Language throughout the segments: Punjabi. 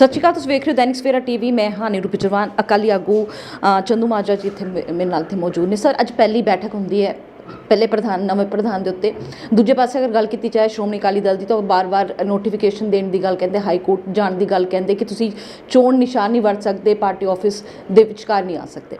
ਸਤਿ ਸ਼੍ਰੀ ਅਕਾਲ ਤੁਸੀਂ ਵੇਖ ਰਹੇ ਹੋ ਦੈਨਿਕ ਸਵੇਰਾ ਟੀਵੀ। ਮੈਂ ਹਾਂ ਨੀਰੂ ਪਿਚਰਵਾਨ ਅਕਾਲੀ ਆਗੂ ਅ, ਚੰਦੂ ਮਾਜਰਾ ਜੀ ਇੱਥੇ ਮੇ- ਮੇਰੇ ਨਾਲ ਇੱਥੇ ਮੌਜੂਦ ਨੇ। ਸਰ ਅੱਜ ਪਹਿਲੀ ਬੈਠਕ ਹੁੰਦੀ ਹੈ ਪਹਿਲੇ ਪ੍ਰਧਾਨ ਨਵੇਂ ਪ੍ਰਧਾਨ ਦੇ ਉੱਤੇ। ਦੂਜੇ ਪਾਸੇ ਅਗਰ ਗੱਲ ਕੀਤੀ ਜਾਏ ਸ਼੍ਰੋਮਣੀ ਅਕਾਲੀ ਦਲ ਦੀ ਤਾਂ ਉਹ ਬਾਰ-ਬਾਰ ਨੋਟੀਫਿਕੇਸ਼ਨ ਦੇਣ ਦੀ ਗੱਲ ਕਹਿੰਦੇ ਹਾਈ ਕੋਰਟ ਜਾਣ ਦੀ ਗੱਲ ਕਹਿੰਦੇ ਕਿ ਤੁਸੀਂ ਚੋਣ ਨਿਸ਼ਾਨ ਨਹੀਂ ਵਰਤ ਸਕਦੇ ਪਾਰਟੀ ਆਫਿਸ ਦੇ ਵਿਚਕਾਰ ਨਹੀਂ ਆ ਸਕਦੇ।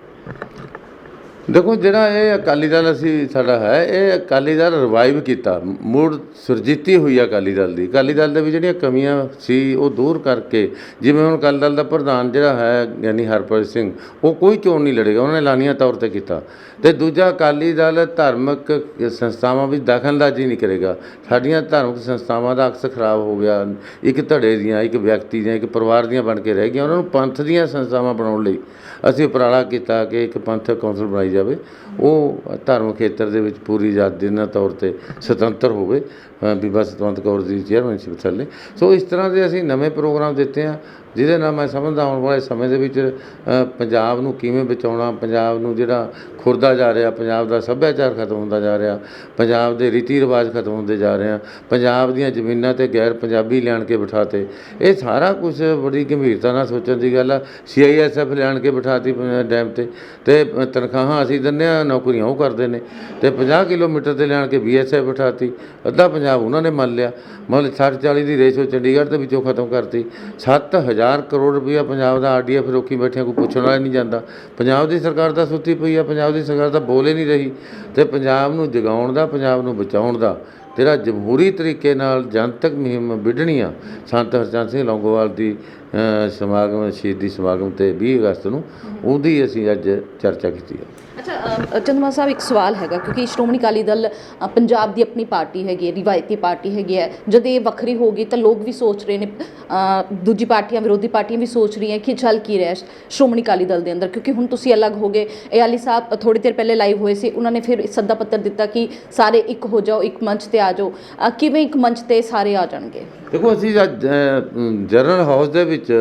ਦੇਖੋ, ਜਿਹੜਾ ਇਹ ਅਕਾਲੀ ਦਲ ਅਸੀਂ, ਸਾਡਾ ਹੈ, ਇਹ ਅਕਾਲੀ ਦਲ ਰਿਵਾਈਵ ਕੀਤਾ। ਮੁੜ ਸੁਰਜੀਤੀ ਹੋਈ ਅਕਾਲੀ ਦਲ ਦੀ। ਅਕਾਲੀ ਦਲ ਦੇ ਵਿੱਚ ਜਿਹੜੀਆਂ ਕਮੀਆਂ ਸੀ, ਉਹ ਦੂਰ ਕਰਕੇ, ਜਿਵੇਂ ਹੁਣ ਅਕਾਲੀ ਦਲ ਦਾ ਪ੍ਰਧਾਨ ਜਿਹੜਾ ਹੈ ਗਿਆਨੀ ਹਰਪ੍ਰੀਤ ਸਿੰਘ, ਉਹ ਕੋਈ ਚੋਣ ਨਹੀਂ ਲੜੇਗਾ। ਉਹਨਾਂ ਨੇ ਐਲਾਨੀਆ ਤੌਰ ਤੇ ਕੀਤਾ। ਤੇ ਦੂਜਾ, ਅਕਾਲੀ ਦਲ ਧਾਰਮਿਕ ਸੰਸਥਾਵਾਂ ਵਿੱਚ ਦਖਲਅੰਦਾਜ਼ੀ ਨਹੀਂ ਕਰੇਗਾ। ਸਾਡੀਆਂ ਧਾਰਮਿਕ ਸੰਸਥਾਵਾਂ ਦਾ ਅਕਸ ਖਰਾਬ ਹੋ ਗਿਆ। ਇੱਕ ਧੜੇ ਦੀਆਂ, ਇੱਕ ਵਿਅਕਤੀ ਦੀਆਂ, ਇੱਕ ਪਰਿਵਾਰ ਦੀਆਂ ਬਣ ਕੇ ਰਹਿ ਗਈਆਂ। ਉਹਨਾਂ ਨੂੰ ਪੰਥ ਦੀਆਂ ਸੰਸਥਾਵਾਂ ਬਣਾਉਣ ਲਈ ਅਸੀਂ ਉਪਰਾਲਾ ਕੀਤਾ ਕਿ ਇੱਕ ਪੰਥਕ ਕੌਂਸਲ ਬਣਾਈ ਜਾਵੇ। ਉਹ ਧਾਰਮਿਕ ਖੇਤਰ ਦੇ ਵਿੱਚ ਪੂਰੀ ਆਜ਼ਾਦੀ ਨਾਲ ਤੌਰ ਤੇ ਸੁਤੰਤਰ ਹੋਵੇ। ਬੀਬਾ ਸਤਵੰਤ ਕੌਰ ਦੀ ਚੇਅਰਮੈਨਸ਼ਿਪ ਥੱਲੇ। ਸੋ ਇਸ ਤਰ੍ਹਾਂ ਦੇ ਅਸੀਂ ਨਵੇਂ ਪ੍ਰੋਗਰਾਮ ਦਿੱਤੇ ਆ। ਜਿਹਦੇ ਨਾਲ ਮੈਂ ਸਮਝਦਾ ਆਉਣ ਵਾਲੇ ਸਮੇਂ ਦੇ ਵਿੱਚ ਪੰਜਾਬ ਨੂੰ ਕਿਵੇਂ ਬਚਾਉਣਾ, ਪੰਜਾਬ ਨੂੰ ਜਿਹੜਾ ਖੁਰਦਾ ਜਾ ਰਿਹਾ, ਪੰਜਾਬ ਦਾ ਸੱਭਿਆਚਾਰ ਖਤਮ ਹੁੰਦਾ ਜਾ ਰਿਹਾ, ਪੰਜਾਬ ਦੇ ਰੀਤੀ ਰਿਵਾਜ ਖਤਮ ਹੁੰਦੇ ਜਾ ਰਹੇ ਆ, ਪੰਜਾਬ ਦੀਆਂ ਜ਼ਮੀਨਾਂ ਤੇ ਗੈਰ ਪੰਜਾਬੀ ਲਿਆਣ ਕੇ ਬਿਠਾਤੇ। ਇਹ ਸਾਰਾ ਕੁਝ ਬੜੀ ਗੰਭੀਰਤਾ ਨਾਲ ਸੋਚਣ ਦੀ ਗੱਲ ਆ। ਸੀਆਈਐਸਐਫ ਲਿਆਣ ਕੇ ਬਿਠਾਤੀ ਡੈਮ ਤੇ। ਤੇ ਤਨਖਾਹਾਂ ਅਸੀਂ ਦਿੰਦੇ ਆ, ਨੌਕਰੀਆਂ ਉਹ ਕਰਦੇ ਨੇ। ਤੇ 50 ਕਿਲੋਮੀਟਰ ਤੇ ਲਿਆਣ ਕੇ ਬੀਐਸਐਫ ਬਿਠਾਤੀ। ਅੱਧਾ ਪੰਜਾਬ ਉਹਨਾਂ ਨੇ ਮੰਨ ਲਿਆ। ਮਤਲਬ 60 40 ਦੀ ਰੇਸ਼ੋ ਚੰਡੀਗੜ੍ਹ ਦੇ ਵਿੱਚੋਂ ਖਤਮ ਕਰਤੀ। 7000 ਕਰੋੜ ਰੁਪਇਆ ਪੰਜਾਬ ਦਾ ਆਰਡੀਐਫ ਰੋਕੀ ਬੈਠਿਆਂ ਕੋਈ ਪੁੱਛਣ ਵਾਲਾ ਨਹੀਂ ਜਾਂਦਾ। ਪੰਜਾਬ ਦੀ ਸਰਕਾਰ ਤਾਂ ਸੁੱਤੀ ਪਈ ਆ ਪੰਜਾਬ ਦੀ ਸਰਕਾਰ ਤਾਂ ਬੋਲ ਨਹੀਂ ਰਹੀ। ਤੇ ਪੰਜਾਬ ਨੂੰ ਜਗਾਉਣ ਦਾ ਪੰਜਾਬ ਨੂੰ ਬਚਾਉਣ ਦਾ ਜਿਹੜਾ ਜਮਹੂਰੀ ਤਰੀਕੇ ਨਾਲ ਜਨਤਕ ਮੁਹਿੰਮ ਵਿੱਢਣੀ ਆ। ਸੰਤ ਹਰਚੰਦ ਸਿੰਘ ਲੌਂਗੋਵਾਲ ਦੀ ਸਮਾਗਮ ਸ਼ਹੀਦੀ ਸਮਾਗਮ ਤੇ 20 ਅਗਸਤ ਨੂੰ ਉਹਦੀ ਅਸੀਂ ਅੱਜ ਚਰਚਾ ਕੀਤੀ ਹੈ ਅੱਛਾ ਚੰਦਮਾ ਸਾਹਿਬ, ਇੱਕ ਸਵਾਲ ਹੈਗਾ, ਕਿਉਂਕਿ ਸ਼੍ਰੋਮਣੀ ਅਕਾਲੀ ਦਲ ਪੰਜਾਬ ਦੀ ਆਪਣੀ ਪਾਰਟੀ ਹੈਗੀ ਹੈ, ਰਿਵਾਇਤੀ ਪਾਰਟੀ ਹੈਗੀ ਹੈ। ਜਦ ਇਹ ਵੱਖਰੀ ਹੋ ਗਈ ਤਾਂ ਲੋਕ ਵੀ ਸੋਚ ਰਹੇ ਨੇ ਦੂਜੀ ਪਾਰਟੀਆਂ, ਵਿਰੋਧੀ ਪਾਰਟੀਆਂ ਵੀ ਸੋਚ ਰਹੀਆਂ ਕਿ ਚੱਲ ਕੀ ਰਿਹਾ ਸ਼੍ਰੋਮਣੀ ਅਕਾਲੀ ਦਲ ਦੇ ਅੰਦਰ। ਕਿਉਂਕਿ ਹੁਣ ਤੁਸੀਂ ਅਲੱਗ ਹੋ ਗਏ। ਇਹ ਅਲੀ ਸਾਹਿਬ ਥੋੜੀ ਦੇਰ ਪਹਿਲੇ ਲਾਈਵ ਹੋਏ ਸੀ, ਉਹਨਾਂ ਨੇ ਫਿਰ ਸੱਦਾ ਪੱਤਰ ਦਿੱਤਾ ਕਿ ਸਾਰੇ ਇੱਕ ਹੋ ਜਾਓ, ਇੱਕ ਮੰਚ ਤੇ ਆ ਜਾਓ। ਕਿਵੇਂ ਇੱਕ ਮੰਚ ਤੇ ਸਾਰੇ ਆ ਜਾਣਗੇ? ਦੇਖੋ, ਅਸੀਂ ਜਨਰਲ ਹਾਊਸ ਦੇ ਵਿੱਚ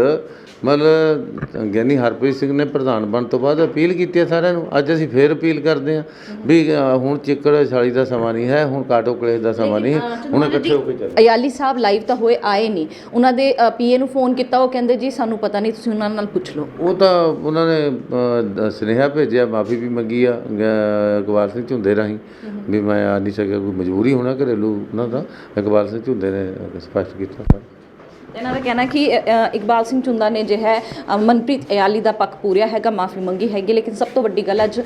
ਮਤਲਬ ਗਿਆਨੀ ਹਰਪ੍ਰੀਤ ਸਿੰਘ ਨੇ ਪ੍ਰਧਾਨ ਬਣਨ ਤੋਂ ਬਾਅਦ ਅਪੀਲ ਕੀਤੀ ਹੈ ਸਾਰਿਆਂ ਨੂੰ। ਅੱਜ ਅਸੀਂ ਫੇਰ ਅਪੀਲ ਕਰਦੇ ਹਾਂ ਵੀ ਹੁਣ ਚਿੱਕੜ ਛਾਲੀ ਦਾ ਸਮਾਂ ਨਹੀਂ ਹੈ ਹੁਣ ਕਾਟੋ ਕਲੇਸ਼ ਦਾ ਸਮਾਂ ਨਹੀਂ। ਹੁਣ ਇਕੱਠੇ ਹੋ ਕੇ ਚੱਲ। ਅਯਾਲੀ ਸਾਹਿਬ ਲਾਈਵ ਤਾਂ ਹੋਏ ਆਏ ਨਹੀਂ। ਉਹਨਾਂ ਦੇ ਪੀਏ ਨੂੰ ਫੋਨ ਕੀਤਾ ਉਹ ਕਹਿੰਦੇ ਜੀ ਸਾਨੂੰ ਪਤਾ ਨਹੀਂ ਤੁਸੀਂ ਉਹਨਾਂ ਨਾਲ ਪੁੱਛ ਲਓ। ਉਹ ਤਾਂ ਉਹਨਾਂ ਨੇ ਸੁਨੇਹਾ ਭੇਜਿਆ ਮਾਫੀ ਵੀ ਮੰਗੀ ਆ ਅ, ਇਕਬਾਲ ਸਿੰਘ ਝੁੰਦੇ ਰਾਹੀਂ। ਵੀ ਮੈਂ ਆ ਨਹੀਂ ਸਕਿਆ ਕੋਈ ਮਜਬੂਰੀ ਹੋਣਾ ਘਰੇਲੂ ਉਹਨਾਂ ਦਾ। ਇਕਬਾਲ ਸਿੰਘ ਝੁੰਦੇ ਨੇ ਸਪਸ਼ਟ ਕੀਤਾ। ਇਹਨਾਂ ਦਾ ਕਹਿਣਾ ਕਿ ਅ, ਇਕਬਾਲ ਸਿੰਘ ਚੁੰਦਾ ਨੇ ਜੋ ਹੈ ਅ, ਮਨਪ੍ਰੀਤ ਅਯਾਲੀ ਦਾ ਪੱਖ ਪੂਰਿਆ ਹੈਗਾ ਮਾਫੀ ਮੰਗੀ ਹੈਗੀ ਲੇਕਿਨ ਸਭ ਤੋਂ ਵੱਡੀ ਗੱਲ ਅੱਜ ਅ,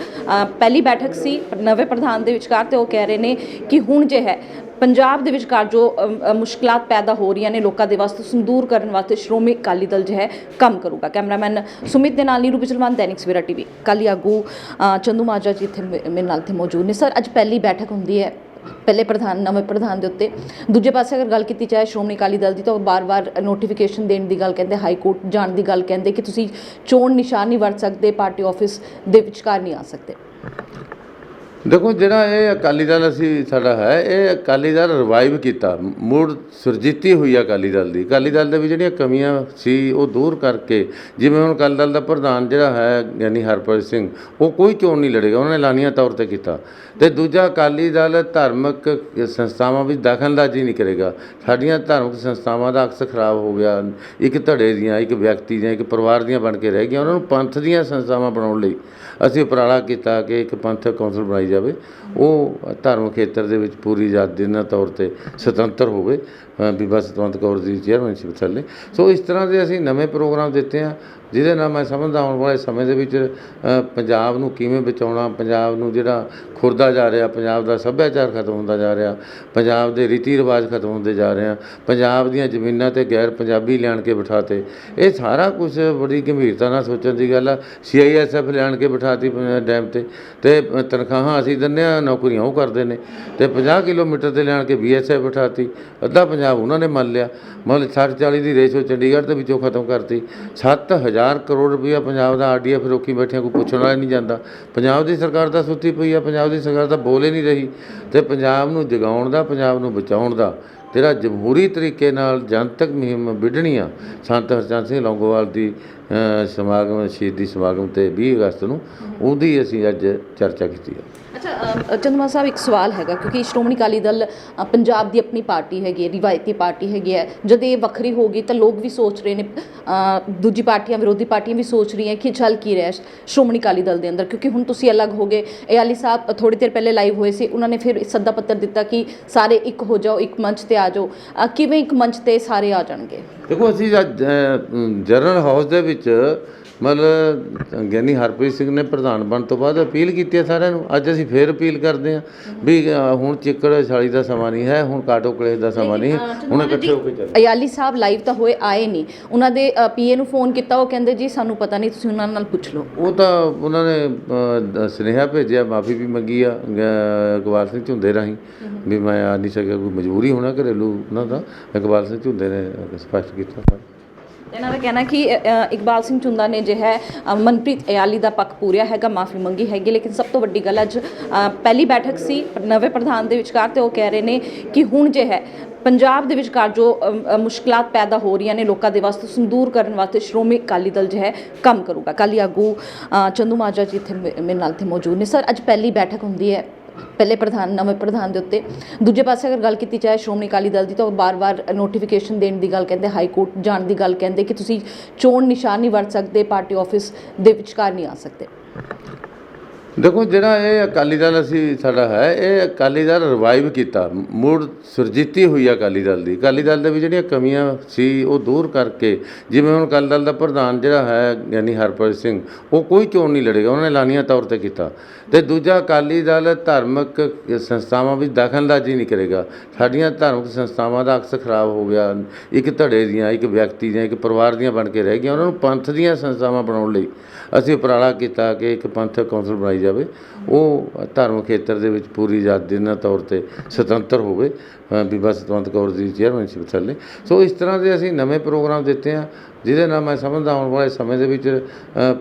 ਪਹਿਲੀ ਬੈਠਕ ਸੀ ਨਵੇਂ ਪ੍ਰਧਾਨ ਦੇ ਵਿਚਕਾਰ ਤੇ ਉਹ ਕਹਿ ਰਹੇ ਨੇ ਕਿ ਹੁਣ ਜੇ ਹੈ ਪੰਜਾਬ ਦੇ ਵਿਚਕਾਰ ਜੋ ਅ, ਅ, ਮੁਸ਼ਕਲਾਂ ਪੈਦਾ ਹੋ ਰਹੀਆਂ ਨੇ ਲੋਕਾਂ ਦੇ ਵਾਸਤੇ ਉਸਨੂੰ ਦੂਰ ਕਰਨ ਵਾਸਤੇ ਸ਼੍ਰੋਮਣੀ ਅਕਾਲੀ ਦਲ ਜੋ ਹੈ ਕੰਮ ਕਰੂਗਾ। ਕੈਮਰਾਮੈਨ ਸੁਮਿਤ ਦੇ ਨਾਲ ਨੀਰੂ ਬਿਜਲਵਾਨ ਦੈਨਿਕ ਸਵੇਰਾ ਟੀਵੀ ਅਕਾਲੀ ਆਗੂ ਅ, ਚੰਦੂ ਮਾਜਰਾ ਜੀ ਇੱਥੇ ਮੇ- ਮੇਰੇ ਨਾਲ ਇੱਥੇ ਮੌਜੂਦ ਨੇ। ਸਰ ਅੱਜ ਪਹਿਲੀ ਬੈਠਕ ਹੁੰਦੀ ਹੈ। ਪਹਿਲੇ ਪ੍ਰਧਾਨ, ਨਵੇਂ ਪ੍ਰਧਾਨ ਦੇ ਉੱਤੇ। ਦੂਜੇ ਪਾਸੇ ਅਗਰ ਗੱਲ ਕੀਤੀ ਜਾਏ ਸ਼੍ਰੋਮਣੀ ਅਕਾਲੀ ਦਲ ਦੀ, ਤਾਂ ਉਹ ਬਾਰ-ਬਾਰ ਨੋਟੀਫਿਕੇਸ਼ਨ ਦੇਣ ਦੀ ਗੱਲ ਕਹਿੰਦੇ ਹਾਈ ਕੋਰਟ ਜਾਣ ਦੀ ਗੱਲ ਕਹਿੰਦੇ ਕਿ ਤੁਸੀਂ ਚੋਣ ਨਿਸ਼ਾਨ ਨਹੀਂ ਵਰਤ ਸਕਦੇ, ਪਾਰਟੀ ਆਫਿਸ ਦੇ ਵਿਚਕਾਰ ਨਹੀਂ ਆ ਸਕਦੇ। ਦੇਖੋ, ਜਿਹੜਾ ਇਹ ਅਕਾਲੀ ਦਲ ਅਸੀਂ ਸਾਡਾ ਹੈ, ਇਹ ਅਕਾਲੀ ਦਲ ਰਿਵਾਈਵ ਕੀਤਾ। ਮੁੜ ਸੁਰਜੀਤੀ ਹੋਈ ਅਕਾਲੀ ਦਲ ਦੀ। ਅਕਾਲੀ ਦਲ ਦੇ ਵਿੱਚ ਜਿਹੜੀਆਂ ਕਮੀਆਂ ਸੀ, ਉਹ ਦੂਰ ਕਰਕੇ, ਜਿਵੇਂ ਹੁਣ ਅਕਾਲੀ ਦਲ ਦਾ ਪ੍ਰਧਾਨ ਜਿਹੜਾ ਹੈ, ਯਾਨੀ ਹਰਪ੍ਰੀਤ ਸਿੰਘ, ਉਹ ਕੋਈ ਚੋਣ ਨਹੀਂ ਲੜੇਗਾ? ਉਹਨਾਂ ਨੇ ਐਲਾਨੀਆ ਤੌਰ ਤੇ ਕੀਤਾ। ਤੇ ਦੂਜਾ, ਅਕਾਲੀ ਦਲ ਧਾਰਮਿਕ ਸੰਸਥਾਵਾਂ ਵਿੱਚ ਦਖਲਅੰਦਾਜ਼ੀ ਨਹੀਂ ਕਰੇਗਾ। ਸਾਡੀਆਂ ਧਾਰਮਿਕ ਸੰਸਥਾਵਾਂ ਦਾ ਅਕਸ ਖਰਾਬ ਹੋ ਗਿਆ। ਇੱਕ ਧੜੇ ਦੀਆਂ, ਇੱਕ ਵਿਅਕਤੀ ਦੀਆਂ, ਇੱਕ ਪਰਿਵਾਰ ਦੀਆਂ ਬਣ ਕੇ ਰਹਿ ਗਈਆਂ। ਉਹਨਾਂ ਨੂੰ ਪੰਥ ਦੀਆਂ ਸੰਸਥਾਵਾਂ ਬਣਾਉਣ ਲਈ ਅਸੀਂ ਉਪਰਾਲਾ ਕੀਤਾ ਕਿ ਇੱਕ ਪੰਥਕ ਕੌਂਸਲ ਬਣਾਈ ਜਾਵੇ। ਉਹ ਧਾਰਮਿਕ ਖੇਤਰ ਦੇ ਵਿੱਚ ਪੂਰੀ ਆਜ਼ਾਦੀ ਨਾਲ ਤੌਰ ਤੇ ਸੁਤੰਤਰ ਹੋਵੇ। ਬੀਬਾ ਸਤਵੰਤ ਕੌਰ ਦੀ ਚੇਅਰਮੈਨਸ਼ਿਪ ਥੱਲੇ। ਸੋ ਇਸ ਤਰ੍ਹਾਂ ਦੇ ਅਸੀਂ ਨਵੇਂ ਪ੍ਰੋਗਰਾਮ ਦਿੱਤੇ ਆ। ਜਿਹਦੇ ਨਾਲ ਮੈਂ ਸਮਝਦਾ ਆਉਣ ਵਾਲੇ ਸਮੇਂ ਦੇ ਵਿੱਚ ਪੰਜਾਬ ਨੂੰ ਕਿਵੇਂ ਬਚਾਉਣਾ, ਪੰਜਾਬ ਨੂੰ ਜਿਹੜਾ ਖੁਰਦਾ ਜਾ ਰਿਹਾ, ਪੰਜਾਬ ਦਾ ਸੱਭਿਆਚਾਰ ਖਤਮ ਹੁੰਦਾ ਜਾ ਰਿਹਾ, ਪੰਜਾਬ ਦੇ ਰੀਤੀ ਰਿਵਾਜ ਖਤਮ ਹੁੰਦੇ ਜਾ ਰਹੇ ਆ, ਪੰਜਾਬ ਦੀਆਂ ਜ਼ਮੀਨਾਂ ਤੇ ਗੈਰ ਪੰਜਾਬੀ ਲਿਆਣ ਕੇ ਬਿਠਾਤੇ। ਇਹ ਸਾਰਾ ਕੁਝ ਬੜੀ ਗੰਭੀਰਤਾ ਨਾਲ ਸੋਚਣ ਦੀ ਗੱਲ ਆ ਸੀਆਈਐਸਐਫ ਲਿਆਣ ਕੇ ਬਿਠਾਤੀ ਡੈਮ ਤੇ ਤੇ ਤਨਖਾਹਾਂ ਅਸੀਂ ਦਿੰਦੇ ਆ, ਨੌਕਰੀਆਂ ਉਹ ਕਰਦੇ ਨੇ, ਤੇ 50 ਕਿਲੋਮੀਟਰ ਤੇ ਲਿਆਣ ਕੇ ਬੀਐਸਐਫ ਬਿਠਾਤੀ, ਅੱਧਾ ਪੰਜਾਬ ਉਹਨਾਂ ਨੇ ਮੰਨ ਲਿਆ, ਮਤਲਬ 60 40 ਦੀ ਰੇਸ਼ੋ ਚੰਡੀਗੜ੍ਹ ਦੇ ਵਿੱਚੋਂ ਖਤਮ ਕਰਤੀ 7000 ਕਰੋੜ ਰੁਪਇਆ ਪੰਜਾਬ ਦਾ ਆਰਡੀਐਫ ਰੋਕੀ ਬੈਠਿਆਂ ਕੋਈ ਪੁੱਛਣ ਵਾਲਾ ਨਹੀਂ ਜਾਂਦਾ। ਪੰਜਾਬ ਦੀ ਸਰਕਾਰ ਤਾਂ ਸੁੱਤੀ ਪਈ ਆ, ਪੰਜਾਬ ਦੀ ਸਰਕਾਰ ਤਾਂ ਬੋਲ ਹੀ ਨਹੀਂ ਰਹੀ। ਤੇ ਪੰਜਾਬ ਨੂੰ ਜਗਾਉਣ ਦਾ, ਪੰਜਾਬ ਨੂੰ ਬਚਾਉਣ ਦਾ ਜਿਹੜਾ ਜਮਹੂਰੀ ਤਰੀਕੇ ਨਾਲ ਜਨਤਕ ਮੁਹਿੰਮ ਵਿੱਢਣੀ ਆ। ਸੰਤ ਹਰਚੰਦ ਸਿੰਘ ਲੌਂਗੋਵਾਲ ਦੀ ਸਮਾਗਮ, ਸ਼ਹੀਦੀ ਸਮਾਗਮ ਤੇ 20 ਅਗਸਤ ਨੂੰ, ਉਹਦੀ ਅਸੀਂ ਅੱਜ ਚਰਚਾ ਕੀਤੀ ਆ। ਅੱਛਾ ਚੰਦਮਾ ਸਾਹਿਬ, ਇੱਕ ਸਵਾਲ ਹੈਗਾ, ਕਿਉਂਕਿ ਸ਼੍ਰੋਮਣੀ ਅਕਾਲੀ ਦਲ ਪੰਜਾਬ ਦੀ ਆਪਣੀ ਪਾਰਟੀ ਹੈਗੀ ਹੈ, ਰਿਵਾਇਤੀ ਪਾਰਟੀ ਹੈਗੀ ਹੈ। ਜਦ ਇਹ ਵੱਖਰੀ ਹੋ ਗਈ ਤਾਂ ਲੋਕ ਵੀ ਸੋਚ ਰਹੇ ਨੇ ਦੂਜੀ ਪਾਰਟੀਆਂ, ਵਿਰੋਧੀ ਪਾਰਟੀਆਂ ਵੀ ਸੋਚ ਰਹੀਆਂ ਕਿ ਚੱਲ ਕੀ ਰਿਹਾ ਸ਼੍ਰੋਮਣੀ ਅਕਾਲੀ ਦਲ ਦੇ ਅੰਦਰ, ਕਿਉਂਕਿ ਹੁਣ ਤੁਸੀਂ ਅਲੱਗ ਹੋ ਗਏ। ਇਹ ਅਲੀ ਸਾਹਿਬ ਥੋੜੀ ਦੇਰ ਪਹਿਲੇ ਲਾਈਵ ਹੋਏ ਸੀ, ਉਹਨਾਂ ਨੇ ਫਿਰ ਸੱਦਾ ਪੱਤਰ ਦਿੱਤਾ ਕਿ ਸਾਰੇ ਇੱਕ ਹੋ ਜਾਓ, ਇੱਕ ਮੰਚ ਤੇ ਆ ਜਾਓ। ਕਿਵੇਂ ਇੱਕ ਮੰਚ ਤੇ ਸਾਰੇ ਆ ਜਾਣਗੇ? ਦੇਖੋ, ਅਸੀਂ ਜਨਰਲ ਹਾਊਸ ਦੇ ਵਿੱਚ ਮਤਲਬ ਗਿਆਨੀ ਹਰਪ੍ਰੀਤ ਸਿੰਘ ਨੇ ਪ੍ਰਧਾਨ ਬਣਨ ਤੋਂ ਬਾਅਦ ਅਪੀਲ ਕੀਤੀ ਹੈ ਸਾਰਿਆਂ ਨੂੰ। ਅੱਜ ਅਸੀਂ ਫੇਰ ਅਪੀਲ ਕਰਦੇ ਹਾਂ ਵੀ ਅ, ਹੁਣ ਚਿੱਕੜ ਛਾਲੀ ਦਾ ਸਮਾਂ ਨਹੀਂ ਹੈ ਹੁਣ ਕਾਟੋ ਕਲੇਸ਼ ਦਾ ਸਮਾਂ ਨਹੀਂ ਹੈ ਹੁਣ ਇਕੱਠੇ ਹੋ ਕੇ ਚੱਲੋ। ਅਯਾਲੀ ਸਾਹਿਬ ਲਾਈਵ ਤਾਂ ਹੋਏ ਆਏ ਨਹੀਂ। ਉਹਨਾਂ ਦੇ ਪੀਏ ਨੂੰ ਫੋਨ ਕੀਤਾ ਉਹ ਕਹਿੰਦੇ ਜੀ ਸਾਨੂੰ ਪਤਾ ਨਹੀਂ ਤੁਸੀਂ ਉਹਨਾਂ ਨਾਲ ਪੁੱਛ ਲਓ। ਉਹ ਤਾਂ ਉਹਨਾਂ ਨੇ ਅ, ਸੁਨੇਹਾ ਭੇਜਿਆ ਮਾਫੀ ਵੀ ਮੰਗੀ ਆ ਅ, ਇਕਬਾਲ ਸਿੰਘ ਝੁੰਦੇ ਰਾਹੀਂ। ਵੀ ਮੈਂ ਆ ਨਹੀਂ ਸਕਿਆ ਕੋਈ ਮਜਬੂਰੀ ਹੋਣਾ ਘਰੇਲੂ ਉਹਨਾਂ ਦਾ ਇਕਬਾਲ ਸਿੰਘ ਝੁੰਦੇ ਨੇ ਸਪਸ਼ਟ ਕੀਤਾ। ਇਹਨਾਂ ਦਾ ਕਹਿਣਾ ਕਿ ਇਕਬਾਲ ਸਿੰਘ ਚੁੰਦਾ ਨੇ ਜੋ ਹੈ ਮਨਪ੍ਰੀਤ ਅਯਾਲੀ ਦਾ ਪੱਖ ਪੂਰਿਆ ਹੈਗਾ ਮਾਫੀ ਮੰਗੀ ਹੈਗੀ ਲੇਕਿਨ ਸਭ ਤੋਂ ਵੱਡੀ ਗੱਲ ਅੱਜ ਪਹਿਲੀ ਬੈਠਕ ਸੀ ਨਵੇਂ ਪ੍ਰਧਾਨ ਦੇ ਵਿਚਕਾਰ ਤੇ ਉਹ ਕਹਿ ਰਹੇ ਨੇ ਕਿ ਹੁਣ ਜੇ ਹੈ ਪੰਜਾਬ ਦੇ ਵਿਚਕਾਰ ਜੋ ਅ, ਮੁਸ਼ਕਲਾਂ ਪੈਦਾ ਹੋ ਰਹੀਆਂ ਨੇ ਲੋਕਾਂ ਦੇ ਵਾਸਤੇ ਉਸ ਦੂਰ ਕਰਨ ਵਾਸਤੇ ਸ਼੍ਰੋਮਣੀ ਅਕਾਲੀ ਦਲ ਜੋ ਹੈ ਕੰਮ ਕਰੂਗਾ। ਕਾਲੀ ਆਗੂ ਅ, ਚੰਦੂ ਮਾਜਰਾ ਜੀ ਇੱਥੇ ਮੇ- ਮੇਰੇ ਨਾਲ ਇੱਥੇ ਮੌਜੂਦ ਨੇ। ਸਰ ਅੱਜ ਪਹਿਲੀ ਬੈਠਕ ਹੁੰਦੀ ਹੈ। ਪਹਿਲੇ ਪ੍ਰਧਾਨ, ਨਵੇਂ ਪ੍ਰਧਾਨ ਦੇ ਉੱਤੇ। ਦੂਜੇ ਪਾਸੇ ਅਗਰ ਗੱਲ ਕੀਤੀ ਜਾਏ ਸ਼੍ਰੋਮਣੀ ਅਕਾਲੀ ਦਲ ਦੀ, ਤਾਂ ਉਹ ਬਾਰ-ਬਾਰ ਨੋਟੀਫਿਕੇਸ਼ਨ ਦੇਣ ਦੀ ਗੱਲ ਕਹਿੰਦੇ ਹਾਈ ਕੋਰਟ ਜਾਣ ਦੀ ਗੱਲ ਕਹਿੰਦੇ ਕਿ ਤੁਸੀਂ ਚੋਣ ਨਿਸ਼ਾਨ ਨਹੀਂ ਵਰਤ ਸਕਦੇ, ਪਾਰਟੀ ਆਫਿਸ ਦੇ ਵਿਚਕਾਰ ਨਹੀਂ ਆ ਸਕਦੇ। ਦੇਖੋ, ਜਿਹੜਾ ਇਹ ਅਕਾਲੀ ਦਲ ਅਸੀਂ ਸਾਡਾ ਹੈ, ਇਹ ਅਕਾਲੀ ਦਲ ਰਿਵਾਈਵ ਕੀਤਾ। ਮੁੜ ਸੁਰਜੀਤੀ ਹੋਈ ਆ ਅਕਾਲੀ ਦਲ ਦੀ। ਅਕਾਲੀ ਦਲ ਦੇ ਵਿੱਚ ਜਿਹੜੀਆਂ ਕਮੀਆਂ ਸੀ, ਉਹ ਦੂਰ ਕਰਕੇ, ਜਿਵੇਂ ਹੁਣ ਅਕਾਲੀ ਦਲ ਦਾ ਪ੍ਰਧਾਨ ਜਿਹੜਾ ਹੈ ਗਿਆਨੀ ਹਰਪ੍ਰੀਤ ਸਿੰਘ, ਉਹ ਕੋਈ ਚੋਣ ਨਹੀਂ ਲੜੇਗਾ। ਉਹਨਾਂ ਨੇ ਐਲਾਨੀਆਂ ਤੌਰ ਤੇ ਕੀਤਾ। ਤੇ ਦੂਜਾ, ਅਕਾਲੀ ਦਲ ਧਾਰਮਿਕ ਸੰਸਥਾਵਾਂ ਵਿੱਚ ਦਖਲਅੰਦਾਜ਼ੀ ਨਹੀਂ ਕਰੇਗਾ। ਸਾਡੀਆਂ ਧਾਰਮਿਕ ਸੰਸਥਾਵਾਂ ਦਾ ਅਕਸ ਖਰਾਬ ਹੋ ਗਿਆ। ਇੱਕ ਧੜੇ ਦੀਆਂ, ਇੱਕ ਵਿਅਕਤੀ ਦੀਆਂ, ਇੱਕ ਪਰਿਵਾਰ ਦੀਆਂ ਬਣ ਕੇ ਰਹਿ ਗਈਆਂ। ਉਹਨਾਂ ਨੂੰ ਪੰਥ ਦੀਆਂ ਸੰਸਥਾਵਾਂ ਬਣਾਉਣ ਲਈ ਅਸੀਂ ਉਪਰਾਲਾ ਕੀਤਾ ਕਿ ਇੱਕ ਪੰਥਕ ਕੌਂਸਲ ਬਣਾਈ ਜਾਵੇ, ਉਹ ਧਾਰਮਿਕ ਖੇਤਰ ਦੇ ਵਿੱਚ ਪੂਰੀ ਆਜ਼ਾਦੀ ਨਾਲ ਤੌਰ ਤੇ ਸੁਤੰਤਰ ਹੋਵੇ ਬੀਬਾ ਸਤਵੰਤ ਕੌਰ ਦੀ ਚੇਅਰਮੈਨਸ਼ਿਪ ਥੱਲੇ। ਸੋ ਇਸ ਤਰ੍ਹਾਂ ਦੇ ਅਸੀਂ ਨਵੇਂ ਪ੍ਰੋਗਰਾਮ ਦਿੱਤੇ ਆ ਜਿਹਦੇ ਨਾਲ ਮੈਂ ਸਮਝਦਾ ਆਉਣ ਵਾਲੇ ਸਮੇਂ ਦੇ ਵਿੱਚ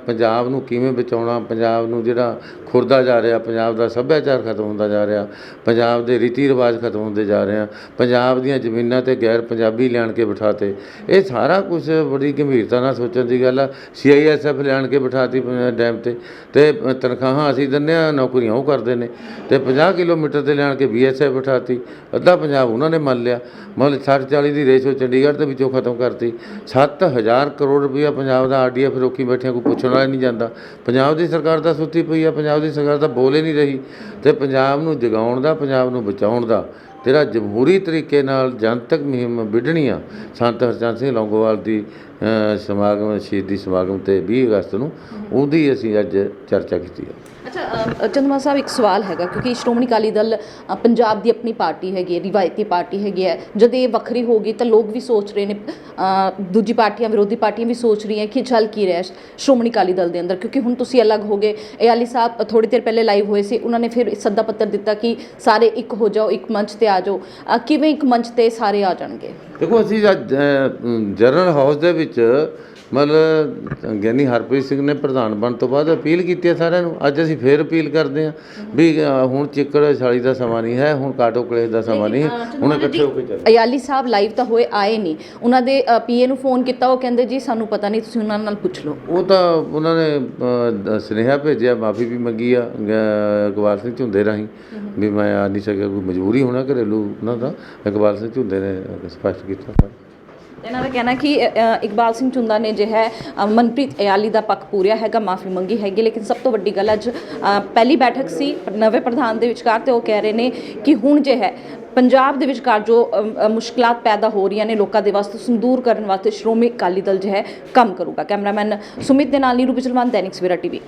ਪੰਜਾਬ ਨੂੰ ਕਿਵੇਂ ਬਚਾਉਣਾ, ਪੰਜਾਬ ਨੂੰ ਜਿਹੜਾ ਖੁਰਦਾ ਜਾ ਰਿਹਾ, ਪੰਜਾਬ ਦਾ ਸੱਭਿਆਚਾਰ ਖਤਮ ਹੁੰਦਾ ਜਾ ਰਿਹਾ, ਪੰਜਾਬ ਦੇ ਰੀਤੀ ਰਿਵਾਜ ਖਤਮ ਹੁੰਦੇ ਜਾ ਰਹੇ ਆ, ਪੰਜਾਬ ਦੀਆਂ ਜ਼ਮੀਨਾਂ ਤੇ ਗੈਰ ਪੰਜਾਬੀ ਲਿਆਣ ਕੇ ਬਿਠਾਤੇ। ਇਹ ਸਾਰਾ ਕੁਝ ਬੜੀ ਗੰਭੀਰਤਾ ਨਾਲ ਸੋਚਣ ਦੀ ਗੱਲ ਆ ਸੀਆਈਐਸਐਫ ਲਿਆਣ ਕੇ ਬਿਠਾਤੀ ਪ- ਡੈਮ ਤੇ। ਤੇ ਤਨਖਾਹਾਂ ਅਸੀਂ ਦਿੰਦੇ ਆ, ਨੌਕਰੀਆਂ ਉਹ ਕਰਦੇ ਨੇ। ਤੇ 50 ਕਿਲੋਮੀਟਰ ਤੇ ਲਿਆਣ ਕੇ ਬੀਐਸਐਫ ਬਿਠਾਤੀ, ਅੱਧਾ ਪੰਜਾਬ ਉਹਨਾਂ ਨੇ ਮੰਨ ਲਿਆ। ਮਤਲਬ 60 40 ਦੀ ਰੇਸ਼ੋ ਚੰਡੀਗੜ੍ਹ ਦੇ ਵਿੱਚੋਂ ਖਤਮ ਕਰਤੀ। 7000 ਕਰੋੜ ਰੁਪਇਆ ਪੰਜਾਬ ਦਾ ਆਰਡੀਐਫ ਰੋਕੀ ਬੈਠਿਆਂ ਕੋਈ ਪੁੱਛਣ ਵਾਲਾ ਨਹੀਂ ਜਾਂਦਾ। ਪੰਜਾਬ ਦੀ ਸਰਕਾਰ ਤਾਂ ਸੁੱਤੀ ਪਈ ਆ ਪੰਜਾਬ ਦੀ ਸਰਕਾਰ ਤਾਂ ਬੋਲੇ ਨਹੀਂ ਰਹੀ। ਤੇ ਪੰਜਾਬ ਨੂੰ ਜਗਾਉਣ ਦਾ ਪੰਜਾਬ ਨੂੰ ਬਚਾਉਣ ਦਾ ਜਿਹੜਾ ਜਮਹੂਰੀ ਤਰੀਕੇ ਨਾਲ ਜਨਤਕ ਮੁਹਿੰਮ ਵਿੱਢਣੀ ਆ। ਸੰਤ ਹਰਚੰਦ ਸਿੰਘ ਲੌਂਗੋਵਾਲ ਦੀ ਸਮਾਗਮ ਸ਼ਹੀਦੀ ਸਮਾਗਮ ਤੇ 20 ਅਗਸਤ ਨੂੰ ਉਹਦੀ ਅਸੀਂ ਅੱਜ ਚਰਚਾ ਕੀਤੀ ਹੈ ਅੱਛਾ ਚੰਦਮਾ ਸਾਹਿਬ, ਇੱਕ ਸਵਾਲ ਹੈਗਾ, ਕਿਉਂਕਿ ਸ਼੍ਰੋਮਣੀ ਅਕਾਲੀ ਦਲ ਪੰਜਾਬ ਦੀ ਆਪਣੀ ਪਾਰਟੀ ਹੈਗੀ ਹੈ, ਰਿਵਾਇਤੀ ਪਾਰਟੀ ਹੈਗੀ ਹੈ। ਜਦ ਇਹ ਵੱਖਰੀ ਹੋ ਗਈ ਤਾਂ ਲੋਕ ਵੀ ਸੋਚ ਰਹੇ ਨੇ ਦੂਜੀ ਪਾਰਟੀਆਂ, ਵਿਰੋਧੀ ਪਾਰਟੀਆਂ ਵੀ ਸੋਚ ਰਹੀਆਂ ਕਿ ਚੱਲ ਕੀ ਰਿਹਾ ਸ਼੍ਰੋਮਣੀ ਅਕਾਲੀ ਦਲ ਦੇ ਅੰਦਰ, ਕਿਉਂਕਿ ਹੁਣ ਤੁਸੀਂ ਅਲੱਗ ਹੋ ਗਏ। ਇਹ ਅਲੀ ਸਾਹਿਬ ਥੋੜੀ ਦੇਰ ਪਹਿਲੇ ਲਾਈਵ ਹੋਏ ਸੀ, ਉਹਨਾਂ ਨੇ ਫਿਰ ਸੱਦਾ ਪੱਤਰ ਦਿੱਤਾ ਕਿ ਸਾਰੇ ਇੱਕ ਹੋ ਜਾਓ, ਇੱਕ ਮੰਚ ਤੇ ਆ ਜਾਓ। ਕਿਵੇਂ ਇੱਕ ਮੰਚ ਤੇ ਸਾਰੇ ਆ ਜਾਣਗੇ? ਦੇਖੋ, ਅਸੀਂ ਜਨਰਲ ਹਾਊਸ ਦੇ ਵਿੱਚ ਮਤਲਬ ਗਿਆਨੀ ਹਰਪ੍ਰੀਤ ਸਿੰਘ ਨੇ ਪ੍ਰਧਾਨ ਬਣਨ ਤੋਂ ਬਾਅਦ ਅਪੀਲ ਕੀਤੀ ਹੈ ਸਾਰਿਆਂ ਨੂੰ। ਅੱਜ ਅਸੀਂ ਫੇਰ ਅਪੀਲ ਕਰਦੇ ਹਾਂ ਵੀ ਹੁਣ ਚਿੱਕੜ ਛਾਲੀ ਦਾ ਸਮਾਂ ਨਹੀਂ ਹੈ ਹੁਣ ਕਾਟੋ ਕਲੇਸ਼ ਦਾ ਸਮਾਂ ਨਹੀਂ ਹੁਣ ਇਕੱਠੇ ਹੋ ਕੇ ਚੱਲੋ। ਅਯਾਲੀ ਸਾਹਿਬ ਲਾਈਵ ਤਾਂ ਹੋਏ ਆਏ ਨਹੀਂ। ਉਹਨਾਂ ਦੇ ਪੀਏ ਨੂੰ ਫੋਨ ਕੀਤਾ ਉਹ ਕਹਿੰਦੇ ਜੀ ਸਾਨੂੰ ਪਤਾ ਨਹੀਂ ਤੁਸੀਂ ਉਹਨਾਂ ਨਾਲ ਪੁੱਛ ਲਓ। ਉਹ ਤਾਂ ਉਹਨਾਂ ਨੇ ਸੁਨੇਹਾ ਭੇਜਿਆ ਮਾਫੀ ਵੀ ਮੰਗੀ ਆ ਇਕਬਾਲ ਸਿੰਘ ਝੁੰਦੇ ਰਾਹੀਂ। ਵੀ ਮੈਂ ਆ ਨਹੀਂ ਸਕਿਆ ਕੋਈ ਮਜਬੂਰੀ ਹੋਣਾ ਘਰੇਲੂ ਉਹਨਾਂ ਦਾ। ਇਕਬਾਲ ਸਿੰਘ ਝੁੰਦੇ ਨੇ ਸਪਸ਼ਟ ਕੀਤਾ। ਇਹਨਾਂ ਦਾ ਕਹਿਣਾ ਕਿ ਇਕਬਾਲ ਸਿੰਘ ਚੁੰਦਾ ਨੇ ਜੋ ਹੈ ਮਨਪ੍ਰੀਤ ਅਯਾਲੀ ਦਾ ਪੱਖ ਪੂਰਿਆ ਹੈਗਾ ਮਾਫੀ ਮੰਗੀ ਹੈਗੀ ਲੇਕਿਨ ਸਭ ਤੋਂ ਵੱਡੀ ਗੱਲ ਅੱਜ ਪਹਿਲੀ ਬੈਠਕ ਸੀ ਨਵੇਂ ਪ੍ਰਧਾਨ ਦੇ ਵਿਚਕਾਰ ਤੇ ਉਹ ਕਹਿ ਰਹੇ ਨੇ ਕਿ ਹੁਣ ਜੇ ਹੈ ਪੰਜਾਬ ਦੇ ਵਿਚਕਾਰ ਜੋ ਅ, ਮੁਸ਼ਕਲਾਂ ਪੈਦਾ ਹੋ ਰਹੀਆਂ ਨੇ ਲੋਕਾਂ ਦੇ ਵਾਸਤੇ ਉਸ ਦੂਰ ਕਰਨ ਵਾਸਤੇ ਸ਼੍ਰੋਮਣੀ ਅਕਾਲੀ ਦਲ ਜੋ ਹੈ ਕੰਮ ਕਰੂਗਾ। ਕੈਮਰਾਮੈਨ ਸੁਮਿਤ ਦੇ ਨਾਲ ਨੀਰੂ ਬਿਜਲਵਾਨ ਦੈਨਿਕ ਸਵੇਰਾ ਟੀਵੀ।